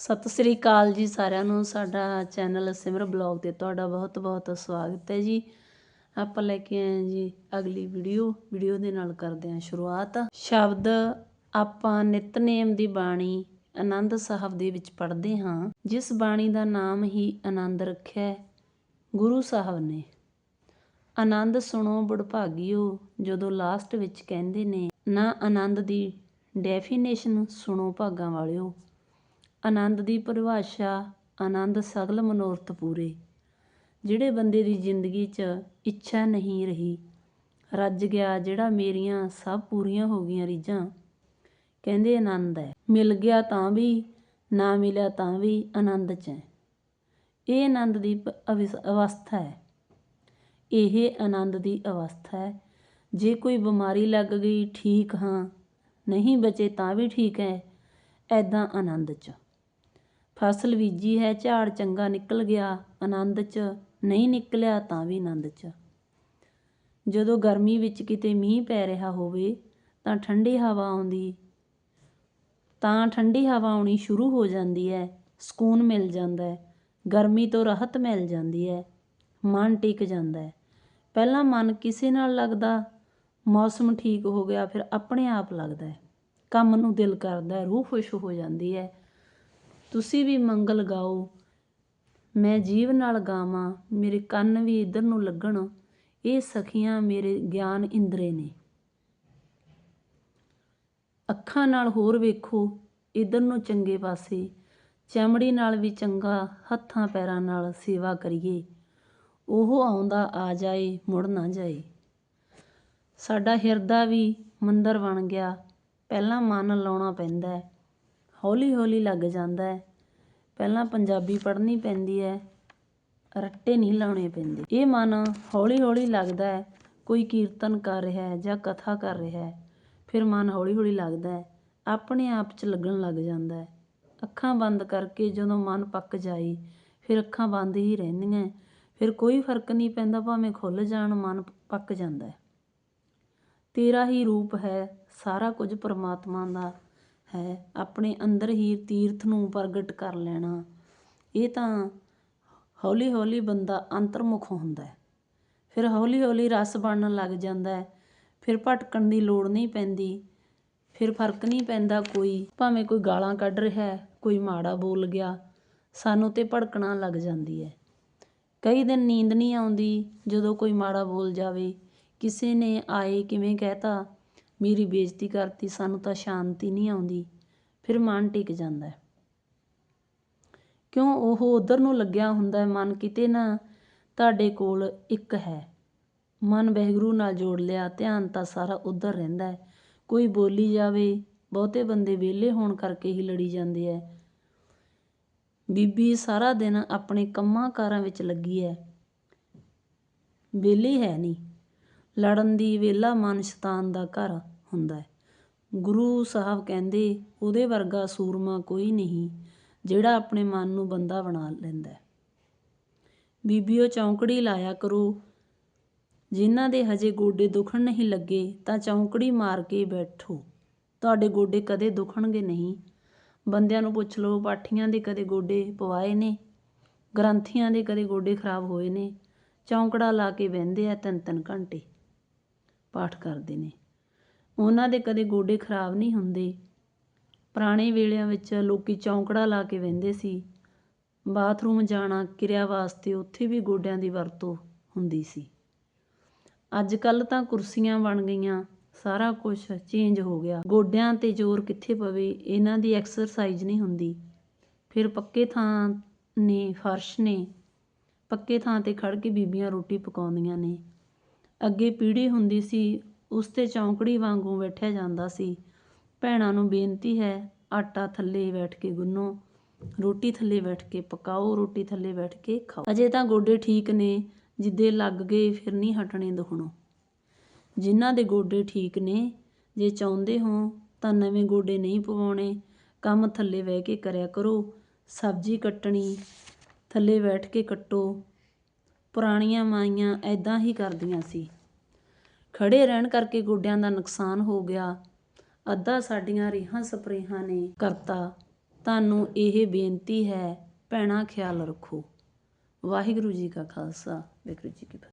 ਸਤਿ ਸ੍ਰੀ ਅਕਾਲ ਜੀ ਸਾਰਿਆਂ ਨੂੰ। ਸਾਡਾ ਚੈਨਲ ਸਿਮਰ ਬਲੌਗ ਤੇ ਤੁਹਾਡਾ ਬਹੁਤ ਬਹੁਤ ਸਵਾਗਤ ਹੈ ਜੀ। ਆਪਾਂ ਲੈ ਕੇ ਆਏ ਹਾਂ ਜੀ ਅਗਲੀ ਵੀਡੀਓ। ਵੀਡੀਓ ਦੇ ਨਾਲ ਕਰਦੇ ਹਾਂ ਸ਼ੁਰੂਆਤ। ਸ਼ਬਦ ਆਪਾਂ ਨਿਤਨੇਮ ਦੀ ਬਾਣੀ ਆਨੰਦ ਸਾਹਿਬ ਦੇ ਵਿੱਚ ਪੜ੍ਹਦੇ ਹਾਂ। ਜਿਸ ਬਾਣੀ ਦਾ ਨਾਮ ਹੀ ਆਨੰਦ ਰੱਖਿਆ ਗੁਰੂ ਸਾਹਿਬ ਨੇ। ਆਨੰਦ ਸੁਣੋ ਬੜਭਾਗਿਓ, ਜਦੋਂ ਲਾਸਟ ਵਿੱਚ ਕਹਿੰਦੇ ਨੇ, ਨਾ ਆਨੰਦ ਦੀ ਡੈਫੀਨੇਸ਼ਨ ਸੁਣੋ ਭਾਗਾਂ ਵਾਲਿਓ। ਆਨੰਦ ਦੀ ਪਰਿਭਾਸ਼ਾ, ਆਨੰਦ ਸਗਲ ਮਨੋਰਥ ਪੂਰੇ। ਜਿਹੜੇ ਬੰਦੇ ਦੀ ਜ਼ਿੰਦਗੀ 'ਚ ਇੱਛਾ ਨਹੀਂ ਰਹੀ, ਰੱਜ ਗਿਆ ਜਿਹੜਾ ਮੇਰੀਆਂ ਸਭ ਪੂਰੀਆਂ ਹੋ ਗਈਆਂ ਰੀਝਾਂ, ਕਹਿੰਦੇ ਆਨੰਦ ਹੈ। ਮਿਲ ਗਿਆ ਤਾਂ ਵੀ, ਨਾ ਮਿਲਿਆ ਤਾਂ ਵੀ ਆਨੰਦ 'ਚ ਹੈ। ਇਹ ਆਨੰਦ ਦੀ ਪ- ਅਵਿਸ- ਅਵਸਥਾ ਹੈ। ਇਹ ਆਨੰਦ ਦੀ ਅਵਸਥਾ ਹੈ। ਜੇ ਕੋਈ ਬਿਮਾਰੀ ਲੱਗ ਗਈ ਠੀਕ ਹਾਂ, ਨਹੀਂ ਬਚੇ ਤਾਂ ਵੀ ਠੀਕ ਹੈ ਐਦਾਂ ਆਨੰਦ 'ਚ। ਫਸਲ ਬੀਜੀ ਹੈ, ਝਾੜ ਚੰਗਾ ਨਿਕਲ ਗਿਆ, ਆਨੰਦ 'ਚ ਨਹੀਂ ਨਿਕਲਿਆ ਤਾਂ ਵੀ ਆਨੰਦ 'ਚ। ਜਦੋਂ ਗਰਮੀ ਵਿੱਚ ਕਿਤੇ ਮੀਂਹ ਪੈ ਰਿਹਾ ਹੋਵੇ ਤਾਂ ਠੰਡੀ ਹਵਾ ਆਉਂਦੀ, ਤਾਂ ਠੰਡੀ ਹਵਾ ਆਉਣੀ ਸ਼ੁਰੂ ਹੋ ਜਾਂਦੀ ਹੈ, ਸਕੂਨ ਮਿਲ ਜਾਂਦਾ ਹੈ, ਗਰਮੀ ਤੋਂ ਰਾਹਤ ਮਿਲ ਜਾਂਦੀ ਹੈ, ਮਨ ਟਿਕ ਜਾਂਦਾ ਹੈ। ਪਹਿਲਾਂ ਮਨ ਕਿਸੇ ਨਾਲ ਲੱਗਦਾ, ਮੌਸਮ ਠੀਕ ਹੋ ਗਿਆ, ਫਿਰ ਆਪਣੇ ਆਪ ਲੱਗਦਾ ਹੈ। ਕੰਮ ਨੂੰ ਦਿਲ ਕਰਦਾ ਰੂਹ ਖੁਸ਼ ਹੋ ਜਾਂਦੀ ਹੈ ਤੁਸੀਂ ਵੀ ਮੰਗਲ ਗਾਓ। ਮੈਂ ਜੀਵ ਨਾਲ ਗਾਵਾਂ, ਮੇਰੇ ਕੰਨ ਵੀ ਇਧਰ ਨੂੰ ਲੱਗਣ। ਇਹ ਸਖੀਆਂ ਮੇਰੇ ਗਿਆਨ ਇੰਦਰੇ ਨੇ। ਅੱਖਾਂ ਨਾਲ ਹੋਰ ਵੇਖੋ, ਇਧਰ ਨੂੰ ਚੰਗੇ ਪਾਸੇ। ਚਮੜੀ ਨਾਲ ਵੀ ਚੰਗਾ, ਹੱਥਾਂ ਪੈਰਾਂ ਨਾਲ ਸੇਵਾ ਕਰੀਏ। ਉਹ ਆਉਂਦਾ ਆ ਜਾਏ, ਮੁੜ ਨਾ ਜਾਏ। ਸਾਡਾ ਹਿਰਦਾ ਵੀ ਮੰਦਰ ਬਣ ਗਿਆ। ਪਹਿਲਾਂ ਮਨ ਲਾਉਣਾ ਪੈਂਦਾ ਹੌਲੀ ਹੌਲੀ ਲੱਗ ਜਾਂਦਾ ਹੈ। ਪਹਿਲਾਂ ਪੰਜਾਬੀ ਪੜ੍ਹਨੀ ਪੈਂਦੀ ਹੈ, ਰੱਟੇ ਨਹੀਂ ਲਾਉਣੇ ਪੈਂਦੇ। ਇਹ ਮਨ ਹੌਲੀ ਹੌਲੀ ਲੱਗਦਾ ਹੈ, ਕੋਈ ਕੀਰਤਨ ਕਰ ਰਿਹਾ ਹੈ ਜਾਂ ਕਥਾ ਕਰ ਰਿਹਾ ਹੈ, ਫਿਰ ਮਨ ਹੌਲੀ ਹੌਲੀ ਲੱਗਦਾ ਹੈ, ਆਪਣੇ ਆਪ 'ਚ ਲੱਗਣ ਲੱਗ ਜਾਂਦਾ ਹੈ। ਅੱਖਾਂ ਬੰਦ ਕਰਕੇ ਜਦੋਂ ਮਨ ਪੱਕ ਜਾਏ ਫਿਰ ਅੱਖਾਂ ਬੰਦ ਹੀ ਰਹਿੰਦੀਆਂ ਫਿਰ ਕੋਈ ਫ਼ਰਕ ਨਹੀਂ ਪੈਂਦਾ, ਭਾਵੇਂ ਖੁੱਲ ਜਾਣ, ਮਨ ਪੱਕ ਜਾਂਦਾ ਤੇਰਾ ਹੀ ਰੂਪ ਹੈ, ਸਾਰਾ ਕੁਝ ਪਰਮਾਤਮਾ ਦਾ। ਹੈ, ਆਪਣੇ ਅੰਦਰ ਹੀ ਤੀਰਥ ਨੂੰ ਪ੍ਰਗਟ ਕਰ ਲੈਣਾ। ਇਹ ਤਾਂ ਹੌਲੀ ਹੌਲੀ ਬੰਦਾ ਅੰਤਰਮੁਖ ਹੁੰਦਾ ਫਿਰ ਹੌਲੀ ਹੌਲੀ ਰਸ ਬਣਨ ਲੱਗ ਜਾਂਦਾ ਫਿਰ ਭਟਕਣ ਦੀ ਲੋੜ ਨਹੀਂ ਪੈਂਦੀ। ਫਿਰ ਫ਼ਰਕ ਨਹੀਂ ਪੈਂਦਾ ਕੋਈ। ਭਾਵੇਂ ਕੋਈ ਗਾਲਾਂ ਕੱਢ ਰਿਹਾ ਕੋਈ ਮਾੜਾ ਬੋਲ ਗਿਆ, ਸਾਨੂੰ ਤੇ ਭੜਕਣਾ ਲੱਗ ਜਾਂਦੀ ਹੈ। ਕਈ ਦਿਨ ਨੀਂਦ ਨਹੀਂ ਆਉਂਦੀ ਜਦੋਂ ਕੋਈ ਮਾੜਾ ਬੋਲ ਜਾਵੇ। ਕਿਸੇ ਨੇ ਆਏ ਕਿਵੇਂ ਕਹਿਤਾ? ਮੇਰੀ ਬੇਇੱਜ਼ਤੀ ਕਰਤੀ, ਸਾਨੂੰ ਤਾਂ ਸ਼ਾਂਤੀ ਨਹੀਂ ਆਉਂਦੀ। ਫਿਰ ਮਨ ਟਿਕ ਜਾਂਦਾ ਕਿਉਂ? ਉਹ ਉਧਰ ਨੂੰ ਲੱਗਿਆ ਹੁੰਦਾ ਮਨ ਕਿਤੇ ਨਾ ਤੁਹਾਡੇ ਕੋਲ ਇੱਕ ਹੈ। ਮਨ ਵਹਿਗੁਰੂ ਨਾਲ ਜੋੜ ਲਿਆ, ਧਿਆਨ ਤਾਂ ਸਾਰਾ ਉਧਰ ਰਹਿੰਦਾ ਕੋਈ ਬੋਲੀ ਜਾਵੇ, ਬਹੁਤੇ ਬੰਦੇ ਵਿਹਲੇ ਹੋਣ ਕਰਕੇ ਹੀ ਲੜੀ ਜਾਂਦੇ ਐ ਬੀਬੀ ਸਾਰਾ ਦਿਨ ਆਪਣੇ ਕੰਮਾਂ ਕਾਰਾਂ ਵਿੱਚ ਲੱਗੀ ਹੈ। ਵਿਹਲੀ ਹੈ ਨਹੀਂ। ਲੜਨ ਦੀ ਵਿਹਲਾ ਮਨ ਸ਼ੈਤਾਨ ਦਾ ਘਰ ਹੁੰਦਾ ਹੈ। ਗੁਰੂ ਸਾਹਿਬ ਕਹਿੰਦੇ, ਉਹਦੇ ਵਰਗਾ ਸੂਰਮਾ ਕੋਈ ਨਹੀਂ ਜਿਹੜਾ ਆਪਣੇ ਮਨ ਨੂੰ ਬੰਦਾ ਬਣਾ ਲੈਂਦਾ ਹੈ। ਬੀਬੀਓ ਚੌਂਕੜੀ ਲਾਇਆ ਕਰੋ। ਜਿਨ੍ਹਾਂ ਦੇ ਹਜੇ ਗੋਡੇ ਦੁਖਣ ਨਹੀਂ ਲੱਗੇ, ਤਾਂ ਚੌਂਕੜੀ ਮਾਰ ਕੇ ਬੈਠੋ। ਤੁਹਾਡੇ ਗੋਡੇ ਕਦੇ ਦੁਖਣਗੇ ਨਹੀਂ। ਬੰਦਿਆਂ ਨੂੰ ਪੁੱਛ ਲਓ, ਪਾਠੀਆਂ ਦੇ ਕਦੇ ਗੋਡੇ ਪਵਾਏ ਨੇ? ਗ੍ਰੰਥੀਆਂ ਦੇ ਕਦੇ ਗੋਡੇ ਖਰਾਬ ਹੋਏ ਨੇ? ਚੌਂਕੜਾ ਲਾ ਕੇ ਬਹਿੰਦੇ ਆ ਤਿੰਨ ਤਿੰਨ ਘੰਟੇ। ਪਾਠ ਕਰਦੇ ਨੇ। ਉਹਨਾਂ ਦੇ ਕਦੇ ਗੋਡੇ ਖਰਾਬ ਨਹੀਂ ਹੁੰਦੇ। ਪੁਰਾਣੇ ਵੇਲਿਆਂ ਵਿੱਚ ਲੋਕ ਚੌਂਕੜਾ ਲਾ ਕੇ ਬਹਿੰਦੇ ਸੀ। ਬਾਥਰੂਮ ਜਾਣਾ, ਕਿਰਿਆ ਵਾਸਤੇ ਉੱਥੇ ਵੀ ਗੋਡਿਆਂ ਦੀ ਵਰਤੋਂ ਹੁੰਦੀ ਸੀ। ਅੱਜ ਕੱਲ੍ਹ ਤਾਂ ਕੁਰਸੀਆਂ ਬਣ ਗਈਆਂ। ਸਾਰਾ ਕੁਝ ਚੇਂਜ ਹੋ ਗਿਆ। ਗੋਡਿਆਂ ਤੇ ਜ਼ੋਰ ਕਿੱਥੇ ਪਵੇ, ਇਹਨਾਂ ਦੀ ਐਕਸਰਸਾਈਜ਼ ਨਹੀਂ ਹੁੰਦੀ। ਫਿਰ ਪੱਕੇ ਥਾਂ ਨੇ, ਫਰਸ਼ ਨੇ। ਪੱਕੇ ਥਾਂ ਤੇ ਖੜ ਕੇ ਬੀਬੀਆਂ ਰੋਟੀ ਪਕਾਉਂਦੀਆਂ ਨੇ। ਅੱਗੇ ਪੀੜ੍ਹੀ ਹੁੰਦੀ ਸੀ, ਉਸ ਤੇ ਚੌਂਕੜੀ ਵਾਂਗੂੰ ਬੈਠਿਆ ਜਾਂਦਾ ਸੀ। ਭੈਣਾਂ ਨੂੰ ਬੇਨਤੀ ਹੈ, ਆਟਾ ਥੱਲੇ ਬੈਠ ਕੇ ਗੁੰਨੋ, ਰੋਟੀ ਥੱਲੇ ਬੈਠ ਕੇ ਪਕਾਓ, ਰੋਟੀ ਥੱਲੇ ਬੈਠ ਕੇ ਖਾਓ। ਅਜੇ ਤਾਂ ਗੋਡੇ ਠੀਕ ਨੇ, ਜਿੱਦੇ ਲੱਗ ਗਏ ਫਿਰ ਨਹੀਂ ਹਟਣੇ ਦੁਖਣੋਂ। ਜਿਨ੍ਹਾਂ ਦੇ ਗੋਡੇ ਠੀਕ ਨੇ, ਜੇ ਚਾਹੁੰਦੇ ਹੋ ਤਾਂ ਨਵੇਂ ਗੋਡੇ ਨਹੀਂ ਪਵਾਉਣੇ। ਕੰਮ ਥੱਲੇ ਬਹਿ ਕੇ ਕਰਿਆ ਕਰੋ, ਸਬਜ਼ੀ ਕੱਟਣੀ, ਥੱਲੇ ਬੈਠ ਕੇ ਕੱਟੋ ਪੁਰਾਣੀਆਂ ਮਾਈਆਂ ਇੱਦਾਂ ਹੀ ਕਰਦੀਆਂ ਸੀ। ਖੜ੍ਹੇ ਰਹਿਣ ਕਰਕੇ ਗੋਡਿਆਂ ਦਾ ਨੁਕਸਾਨ ਹੋ ਗਿਆ। ਅੱਧਾ ਸਾਡੀਆਂ ਰੇਹਾਂ ਸਪਰੇਹਾਂ ਨੇ ਕਰਤਾ। ਤੁਹਾਨੂੰ ਇਹ ਬੇਨਤੀ ਹੈ, ਭੈਣਾਂ ਖਿਆਲ ਰੱਖੋ। ਵਾਹਿਗੁਰੂ ਜੀ ਕਾ ਖਾਲਸਾ, ਵਾਹਿਗੁਰੂ ਜੀ ਕੀ ਫਤਿਹ।